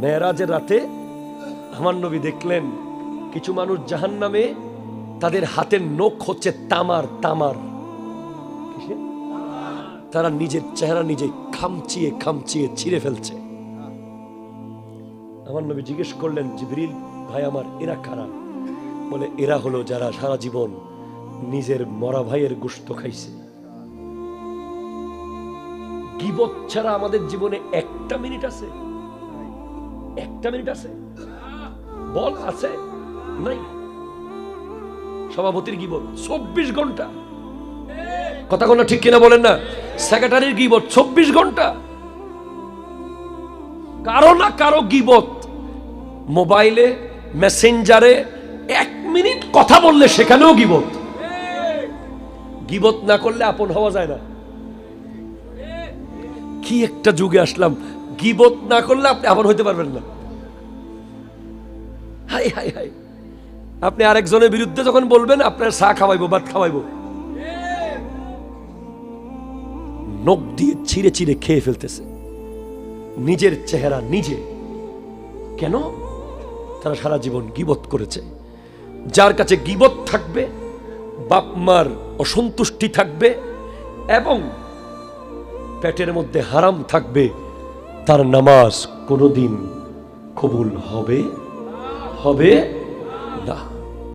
মেয়েরাজের রাতে আমার নবী দেখলেন কিছু মানুষ জাহান নামে তাদের হাতের নখ হচ্ছে তামার তামার। তারা নিজের চেহারা নিজে খামচিয়ে খামচিয়ে ছিঁড়ে ফেলছে। আমার নবী জিজ্ঞেস করলেন, জিবরিল, ভাই আমার, এরা কারা? বলে, এরা হলো যারা সারা জীবন নিজের মরা ভাইয়ের গুস্ত খাইছে। গিবত ছাড়া আমাদের জীবনে একটা মিনিট আছে। একটা মিনিট আছে। বল আছে? নাই। সভাপতির গিবত। চব্বিশ ঘণ্টা। কথা কোনো ঠিক কিনা বলেন না। সেক্রেটারির গিবত চব্বিশ ঘণ্টা। কারও না কারও গিবত। মোবাইলে, মেসেঞ্জারে এক মিনিট কথা বললে সেখানেও গিবত। গিবত না করলে আপন হওয়া যায় না। কি একটা যুগে আসলাম। গিবত না করলে আপনি আপন হইতে পারবেন না। হাই হাই হাই। আপনি আরেকজনের বিরুদ্ধে যখন বলবেন, আপনার চা খাওয়াইবো, ভাত খাওয়াইবো। নখ দিয়ে ছিঁড়ে ছিঁড়ে খেয়ে ফেলতেছে। নিজের চেহারা নিজে। কেন? তারা সারা জীবন গিবত করেছে। যার কাছে গিবত থাকবে, বাপ মার অসন্তুষ্টি থাকবে এবং পেটের মধ্যে হারাম থাকবে। তার নামাজ কোনোদিন কবুল হবে? হবে না।